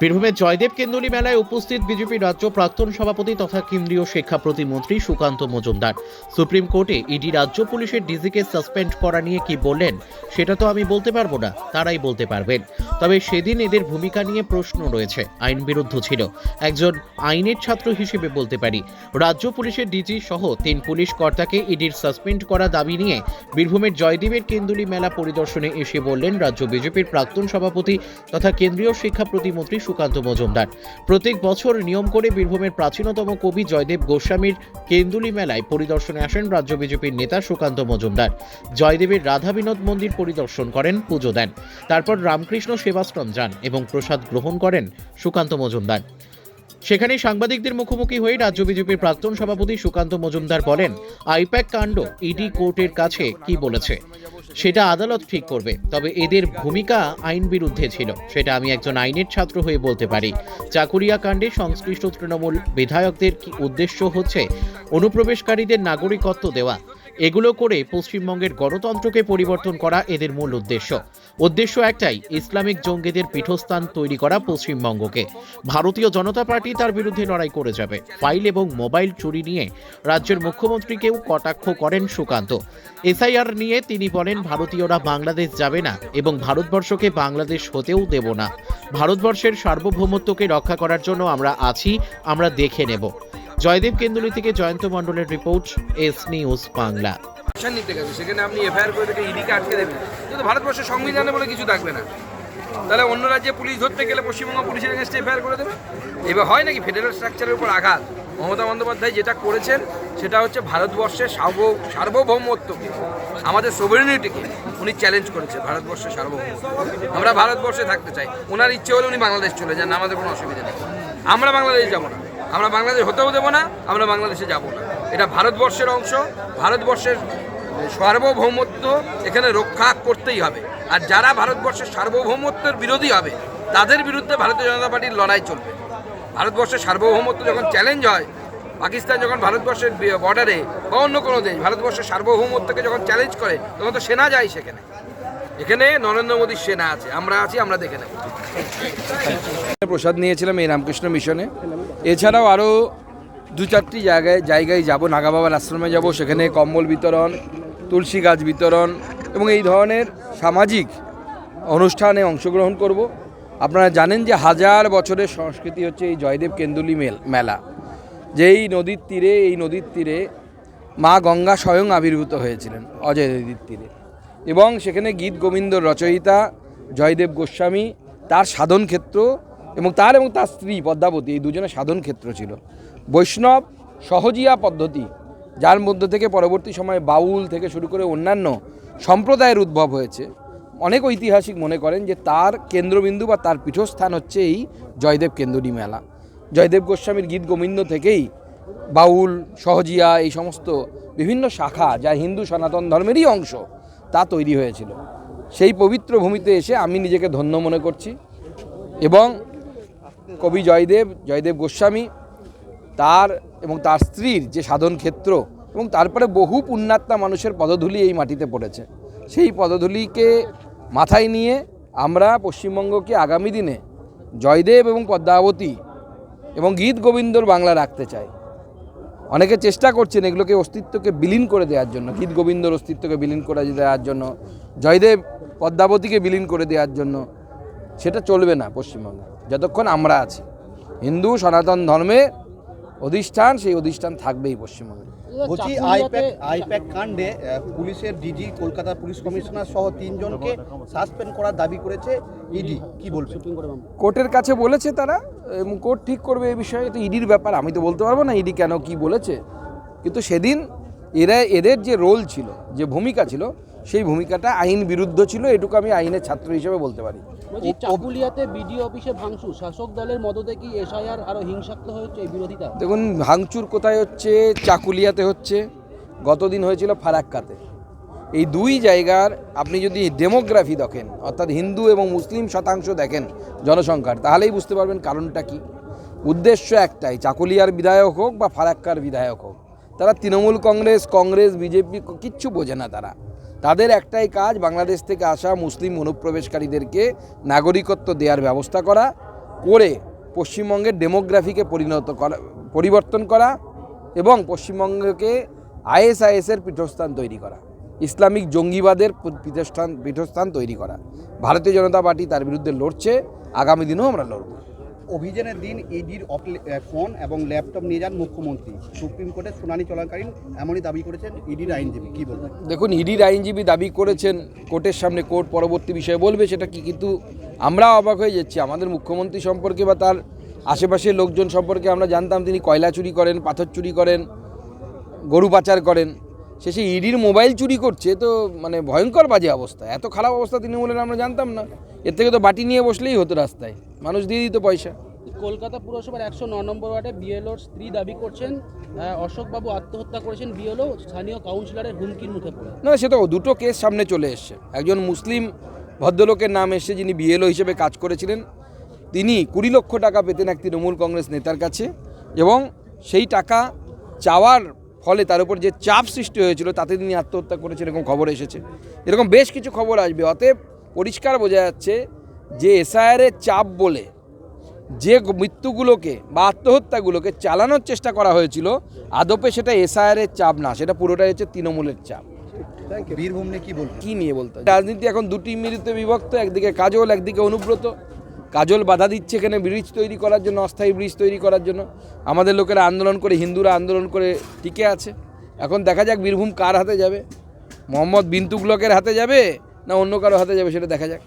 বীরভূমের জয়দেব কেন্দুলি মেলায় উপস্থিত বিজেপি রাজ্য প্রাক্তন সভাপতি তথা কেন্দ্রীয় শিক্ষা প্রতিমন্ত্রী সুকান্ত মজুমদার। সুপ্রিম কোর্টে ইডি রাজ্য পুলিশের ডিজিকে সাসপেন্ড করা নিয়ে কি বললেন, সেটা তো আমি বলতে পারব না, তারাই বলতে পারবেন। তবে সেদিন এদের ভূমিকা নিয়ে প্রশ্ন রয়েছে। আইন বিরুদ্ধ ছিল। একজন আইনের ছাত্র হিসেবে বলতে পারি। রাজ্য পুলিশের ডিজি সহ তিন পুলিশ কর্তাকে ইডির সাসপেন্ড করা দাবি নিয়ে বীরভূমের জয়দেবের কেন্দুলি মেলা পরিদর্শনে এসে বললেন রাজ্য বিজেপির প্রাক্তন সভাপতি তথা কেন্দ্রীয় শিক্ষা প্রতিমন্ত্রী সুকান্ত মজুমদার। প্রত্যেক বছর নিয়ম করে বীরভূমের প্রাচীনতম কবি জয়দেব গোস্বামীর কেন্দুলি মেলায় পরিদর্শনে আসেন রাজ্য বিজেপির নেতা সুকান্ত মজুমদার। জয়দেবের রাধা বিনোদ মন্দির পরিদর্শন করেন, পুজো দেন। তারপর রামকৃষ্ণ সেবাশ্রম যান এবং প্রসাদ গ্রহণ করেন সুকান্ত মজুমদার। সেখানে সাংবাদিকদের মুখোমুখি হয়ে রাজ্য বিজেপির প্রাক্তন সভাপতি সুকান্ত মজুমদার বলেন, আইপ্যাক কাণ্ড ইডি কোর্টের কাছে কি বলেছে? সেটা আদালত ঠিক করবে, তবে এদের ভূমিকা আইন বিরুদ্ধে ছিল। সেটা আমি একজন আইনের ছাত্র হয়ে বলতে পারি। চাকুরিয়া কাণ্ডে সংশ্লিষ্ট তৃণমূল বিধায়কদের কি উদ্দেশ্য হচ্ছে অনুপ্রবেশকারীদের নাগরিকত্ব দেওয়া? এগুলো করে পশ্চিমবঙ্গের গণতন্ত্রকে পরিবর্তন করা এদের মূল উদ্দেশ্য। উদ্দেশ্য একটাই, ইসলামিক জঙ্গিদের পীঠস্থান তৈরি করা পশ্চিমবঙ্গকে। ভারতীয় জনতা পার্টি তার বিরুদ্ধে লড়াই করে যাবে। ফাইল এবং মোবাইল চুরি নিয়ে রাজ্যের মুখ্যমন্ত্রীকেও কটাক্ষ করেন সুকান্ত। এসআইআর নিয়ে তিনি বলেন, ভারতীয়রা বাংলাদেশ যাবে না এবং ভারতবর্ষকে বাংলাদেশ হতেও দেব না। ভারতবর্ষের সার্বভৌমত্বকে রক্ষা করার জন্য আমরা আছি, আমরা দেখে নেব। জয়দেব কেন্দুলি থেকে জয়ন্ত মণ্ডলের রিপোর্ট, এস নিউজ বাংলা। নিতে সেখানে আপনি করে ইডিকে আটকে দেবেন। কিন্তু ভারতবর্ষের সংবিধানে বলে কিছু থাকবে না। তাহলে অন্য রাজ্যে পুলিশ ধরতে গেলে পশ্চিমবঙ্গ পুলিশের এগেনস্টে এফআইআর করে দেবে? এবার হয় নাকি ফেডারেল স্ট্রাকচারের উপর আঘাত? মমতা বন্দ্যোপাধ্যায় যেটা করেছেন, সেটা হচ্ছে ভারতবর্ষের সার্ব সার্বভৌমত্বকে আমাদের সোভারেনিটিকে উনি চ্যালেঞ্জ করেছেন ভারতবর্ষের সার্বভৌমত্ব। আমরা ভারতবর্ষে থাকতে চাই। ওনার ইচ্ছে হলে উনি বাংলাদেশ চলে যান, আমাদের কোনো অসুবিধা নেই। আমরা বাংলাদেশ যাব না। আমরা বাংলাদেশ হতেও দেবো না, আমরা বাংলাদেশে যাব না। এটা ভারতবর্ষের অংশ, ভারতবর্ষের সার্বভৌমত্ব এখানে রক্ষা করতেই হবে। আর যারা ভারতবর্ষের সার্বভৌমত্বের বিরোধী হবে, তাদের বিরুদ্ধে ভারতীয় জনতা পার্টির লড়াই চলবে। ভারতবর্ষের সার্বভৌমত্ব যখন চ্যালেঞ্জ হয়, পাকিস্তান যখন ভারতবর্ষের বর্ডারে বা অন্য কোনো দেশ, ভারতবর্ষের সার্বভৌমত্বকে যখন চ্যালেঞ্জ করে, তখন তো সেনা যায় সেখানে। এখানে নরেন্দ্র মোদীর সেনা আছে। আমরা আছি, আমরা দেখে নেব। প্রসাদ নিয়েছিলাম এই রামকৃষ্ণ মিশনে। এছাড়াও আরও দু চারটি জায়গায় জায়গায় যাব। নাগাবাবার আশ্রমে যাব, সেখানে কম্বল বিতরণ, তুলসী গাছ বিতরণ এবং এই ধরনের সামাজিক অনুষ্ঠানে অংশগ্রহণ করব। আপনারা জানেন যে হাজার বছরের সংস্কৃতি হচ্ছে এই জয়দেব কেন্দুলি মেল, মেলা। যেই নদীর তীরে, এই নদীর তীরে মা গঙ্গা স্বয়ং আবির্ভূত হয়েছিলেন, অজয় নদীর তীরে। এবং সেখানে গীত গোবিন্দর রচয়িতা জয়দেব গোস্বামী, তার সাধন ক্ষেত্র এবং তার এবং তার স্ত্রী পদ্মাবতী, এই দুজনের সাধন ক্ষেত্র ছিল। বৈষ্ণব সহজিয়া পদ্ধতি, যার মধ্য থেকে পরবর্তী সময়ে বাউল থেকে শুরু করে অন্যান্য সম্প্রদায়ের উদ্ভব হয়েছে। অনেক ঐতিহাসিক মনে করেন যে তার কেন্দ্রবিন্দু বা তার পীঠস্থান হচ্ছে এই জয়দেব কেন্দ্রী মেলা। জয়দেব গোস্বামীর গীত গোবিন্দ থেকেই বাউল, সহজিয়া, এই সমস্ত বিভিন্ন শাখা, যা হিন্দু সনাতন ধর্মেরই অংশ তা তৈরি হয়েছিল। সেই পবিত্র ভূমিতে এসে আমি নিজেকে ধন্য মনে করছি এবং কবি জয়দেব জয়দেব গোস্বামী তার এবং তার স্ত্রীর যে সাধন ক্ষেত্র এবং তারপরে বহু পুণ্যাত্মা মানুষের পদধূলি এই মাটিতে পড়েছে। সেই পদধূলিকে মাথায় নিয়ে আমরা পশ্চিমবঙ্গকে আগামী দিনে জয়দেব এবং পদ্মাবতী এবং গীত গোবিন্দর বাংলা রাখতে চাই। অনেকে চেষ্টা করছেন এগুলোকে অস্তিত্বকে বিলীন করে দেওয়ার জন্য, গীত গোবিন্দর অস্তিত্বকে বিলীন করে দেওয়ার জন্য, জয়দেব পদ্মাবতীকে বিলীন করে দেওয়ার জন্য। সেটা চলবে না পশ্চিমবঙ্গে, যতক্ষণ আমরা আছি। হিন্দু, সনাতন ধর্মে অধিষ্ঠান সেই অধিষ্ঠান থাকবেই পশ্চিমবঙ্গে। বলছি আইপ্যাক আইপ্যাক কাণ্ডে পুলিশের ডিজি কলকাতা পুলিশ কমিশনার সহ তিনজনকে সাসপেন্ড করার দাবি করেছে ইডি। কি বলবেন কোর্টের কাছে বলেছে তারা এবং কোর্ট ঠিক করবে এই বিষয়ে এটা ইডির ব্যাপার আমি তো বলতে পারব না ইডি কেন কি বলেছে। কিন্তু সেদিন এরা এদের যে রোল ছিল যে ভূমিকা ছিল সেই ভূমিকাটা আইন বিরুদ্ধ ছিল এটুকু আমি আইনের ছাত্র হিসেবে বলতে পারি। চাকুলিয়াতে বিডিও অফিসে ভাঙচুর শাসক দলের মদতে কি এসআইআর আরও হিংসাত্মক হচ্ছে এই বিরোধিতা? দেখুন ভাঙচুর কোথায় হচ্ছে? চাকুলিয়াতে হচ্ছে। গতদিন হয়েছিল ফারাক্কাতে। এই দুই জায়গার আপনি যদি ডেমোগ্রাফি দেখেন অর্থাৎ হিন্দু এবং মুসলিম শতাংশ দেখেন জনসংখ্যার তাহলেই বুঝতে পারবেন কারণটা কি। উদ্দেশ্য একটাই চাকুলিয়ার বিধায়ক হোক বা ফারাক্কার বিধায়ক হোক। তারা তৃণমূল কংগ্রেস কংগ্রেস বিজেপি কিচ্ছু বোঝে না তারা। তাদের একটাই কাজ বাংলাদেশ থেকে আসা মুসলিম অনুপ্রবেশকারীদেরকে নাগরিকত্ব দেওয়ার ব্যবস্থা করা, করে পশ্চিমবঙ্গের ডেমোগ্রাফিকে পরিণত করা, পরিবর্তন করা এবং পশ্চিমবঙ্গকে আইএসআইএসের পীঠস্থান তৈরি করা, ইসলামিক জঙ্গিবাদের পীঠস্থান পীঠস্থান তৈরি করা। ভারতীয় জনতা পার্টি তার বিরুদ্ধে লড়ছে, আগামী দিনেও আমরা লড়ব। অভিযানের দিন ইডির ফোন এবং ল্যাপটপ নিয়ে যান মুখ্যমন্ত্রী। সুপ্রিম কোর্টে শুনানি চলাকালীন এমনই দাবি করেছেন ইডির আইনজীবী। কি বলবেন? দেখুন ইডির আইনজীবী দাবি করেছেন, কোর্টের সামনে কোর্ট পরবর্তী বিষয়ে বলবে, সেটা কি কিন্তু আমরা অবাক হয়ে যাচ্ছি। আমাদের মুখ্যমন্ত্রী সম্পর্কে বা তার আশেপাশের লোকজন সম্পর্কে আমরা জানতাম, তিনি কয়লা চুরি করেন, পাথর চুরি করেন, গরু পাচার করেন। শেষে ইডির মোবাইল চুরি করছে, তো মানে ভয়ঙ্কর বাজে অবস্থা। এত খারাপ অবস্থা তৃণমূলের আমরা জানতাম না। এর থেকে তো বাটি নিয়ে বসলেই হতো রাস্তায়। মানুষ দিয়ে দিত পয়সা। কলকাতা পুরসভার একশো ন নম্বর ওয়ার্ডে বিএলওর স্ত্রী দাবি করছেন অশোকবাবু আত্মহত্যা করেছেন বিএলও স্থানীয় কাউন্সিলরের হুমকির মুখে পড়ে। না সে তো দুটো কেস সামনে চলে এসছে। একজন মুসলিম ভদ্রলোকের নাম এসছে যিনি বিএলও হিসেবে কাজ করেছিলেন। তিনি কুড়ি লক্ষ টাকা পেতেন এক তৃণমূল কংগ্রেস নেতার কাছে এবং সেই টাকা চাওয়ার ফলে তার উপর যে চাপ সৃষ্টি হয়েছিল তাতে তিনি আত্মহত্যা করেছেন এরকম খবর এসেছে। এরকম বেশ কিছু খবর আসবে। অতএব পরিষ্কার বোঝা যাচ্ছে যে এসআইআরের চাপ বলে যে মৃত্যুগুলোকে বা আত্মহত্যাগুলোকে চালানোর চেষ্টা করা হয়েছিল আদপে সেটা এসআইআরের চাপ না সেটা পুরোটাই হচ্ছে তৃণমূলের চাপ। বীরভূম নিয়ে কি বলবেন কি নিয়ে বলতে রাজনীতি এখন দুটি মিলিতে বিভক্ত একদিকে কাজল একদিকে অনুব্রত। কাজল বাধা দিচ্ছে এখানে ব্রিজ তৈরি করার জন্য অস্থায়ী ব্রিজ তৈরি করার জন্য। আমাদের লোকেরা আন্দোলন করে হিন্দুরা আন্দোলন করে টিকে আছে। এখন দেখা যাক বীরভূম কার হাতে যাবে। মোহাম্মদ বিন তুগলকের হাতে যাবে? না অন্য কারও হাতে যাবে সেটা দেখা যাক।